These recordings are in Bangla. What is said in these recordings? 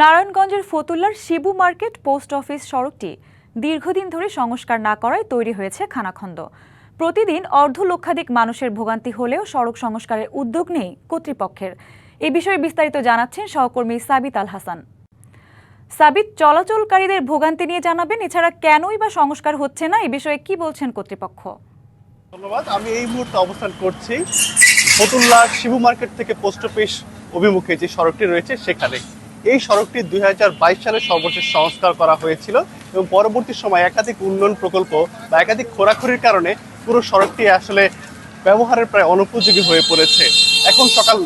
নারায়ণগঞ্জের ফতুল্লার শিবু মার্কেট পোস্ট অফিস সড়কটি দীর্ঘদিন ধরে সংস্কার না করায় তৈরি হয়েছে খানাখন্দ। প্রতিদিন অর্ধ লক্ষাধিক মানুষের ভোগান্তি হলেও সড়ক সংস্কারের উদ্যোগ নেই কর্তৃপক্ষের। এ বিষয়ে বিস্তারিত জানাচ্ছেন সহকর্মী সাবিত আল হাসান। সাবিত, চলাচলকারীদের ভোগান্তি নিয়ে জানাবেন, এছাড়া কেনই বা সংস্কার হচ্ছে না, এ বিষয়ে কি বলছেন কর্তৃপক্ষ? ধন্যবাদ, আমি এই মুহূর্তে অবস্থান করছি ফতুল্লা শিবু মার্কেট থেকে পোস্ট অফিস অভিমুখে যে সড়কটি রয়েছে সেখানে। এই সড়কটি দুই হাজার বাইশ সালে সর্বশেষ সংস্কার করা হয়েছিল এবং পরবর্তী সময় একাধিক উন্নয়ন প্রকল্প বা একাধিক খোরাখুরির কারণে পুরো সড়কটি আসলে ব্যবহারের প্রায় অনুপযোগী হয়ে পড়েছে। এখন সকাল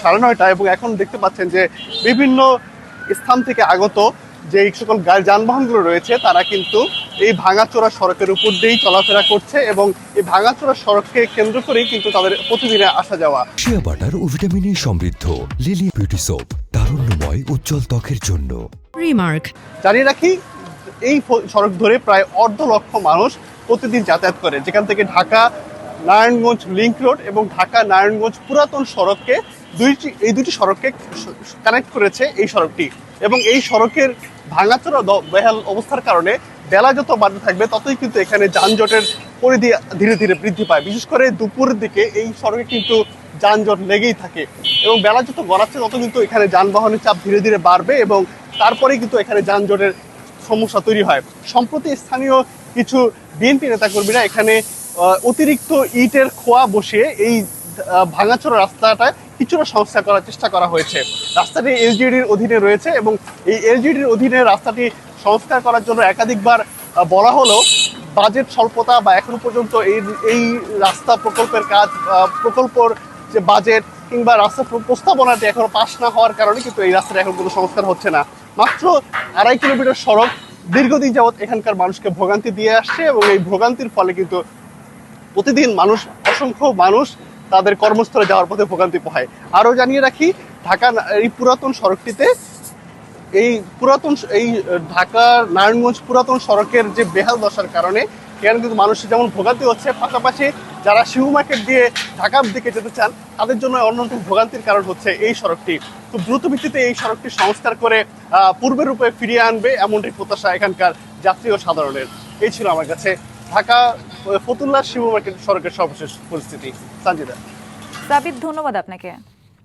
সাড়ে নয়টা এবং এখন দেখতে পাচ্ছেন যে বিভিন্ন স্থান থেকে আগত যে সকল গাড়ি, যানবাহনগুলো রয়েছে, তারা কিন্তু এই ভাঙাচোরা সড়কের উপর দিয়েই চলাফেরা করছে এবং এই ভাঙাচোরা সড়ককে কেন্দ্র করেই কিন্তু তাদের প্রতিদিনে আসা যাওয়া। শিয়া বাটার ও ভিটামিনে সমৃদ্ধ লিলি বিউটি সোপ তারুণ্যময় উজ্জ্বল ত্বকের জন্য। রিমার্ক জানিয়ে রাখি এই সড়ক ধরে প্রায় অর্ধ লক্ষ মানুষ প্রতিদিন যাতায়াত করে। যেখান থেকে ঢাকা নারায়ণগঞ্জ লিংক রোড এবং ঢাকা নারায়ণগঞ্জ পুরাতন সড়ককে দুইটি এই দুটি সড়ককে কানেক্ট করেছে এই সড়কটি। এবং এই সড়কের ভাঙাচোরা বেহাল অবস্থার কারণে বেলা যত বাড়তে থাকবে ততই কিন্তু এখানে যানজটের পরিধি ধীরে ধীরে বৃদ্ধি পায়। বিশেষ করে দুপুরের দিকে এই সড়কে কিন্তু যানজট লেগেই থাকে। এবং বেলা যত গড়াচ্ছে, তত কিন্তু এখানে যানবাহনের চাপ ধীরে ধীরে বাড়বে এবং তারপরেই কিন্তু এখানে যানজটের সমস্যা তৈরি হয়। সম্প্রতি স্থানীয় কিছু বিএনপি নেতাকর্মীরা এখানে অতিরিক্ত ইটের খোয়া বসিয়ে এই ভাঙাচোরা রাস্তাটা কিছুটা সংস্কার করার চেষ্টা করা হয়েছে। রাস্তাটি এলজিডির অধীনে রয়েছে এবং এই এলজিডির অধীনে রাস্তাটি সংস্কার করার জন্য একাধিকবার বলা হলো, বাজেট স্বল্পতা বা এখনও পর্যন্ত এই এই রাস্তা প্রকল্পের কাজ প্রকল্পর যে বাজেট কিংবা রাস্তা প্রস্তাবনাটি এখনও পাশ না হওয়ার কারণে কিন্তু এই রাস্তাটা এখন কোনো সংস্কার হচ্ছে না। মাত্র আড়াই কিলোমিটার সড়ক দীর্ঘদিন যাবৎ এখানকার মানুষকে ভোগান্তি দিয়ে আসছে এবং এই ভোগান্তির ফলে কিন্তু প্রতিদিন মানুষ, অসংখ্য মানুষ তাদের কর্মস্থলে যাওয়ার পথে ভোগান্তি পোহায়। আরও জানিয়ে রাখি, ঢাকা এই পুরাতন সড়কটিতে এই পুরাতন এই ঢাকার নারায়ণগঞ্জ পুরাতন সড়কের যে বেহাল দশার কারণে এখানে কিন্তু মানুষের যেমন ভোগান্তি হচ্ছে, পাশাপাশি যারা শিশু মার্কেট দিয়ে ঢাকার দিকে যেতে চান, তাদের জন্য অন্যতম ভোগান্তির কারণ হচ্ছে এই সড়কটি। খুব দ্রুত ভিত্তিতে এই সড়কটি সংস্কার করে পূর্বের রূপে ফিরিয়ে আনবে এমনটি প্রত্যাশা এখানকার যাত্রী ও সাধারণের। এই ছিল আমার কাছে ঢাকা ফতুল্লা শিবু মার্কেট সড়কের সর্বশেষ পরিস্থিতি। সঞ্জিদা সাবিত, ধন্যবাদ আপনাকে।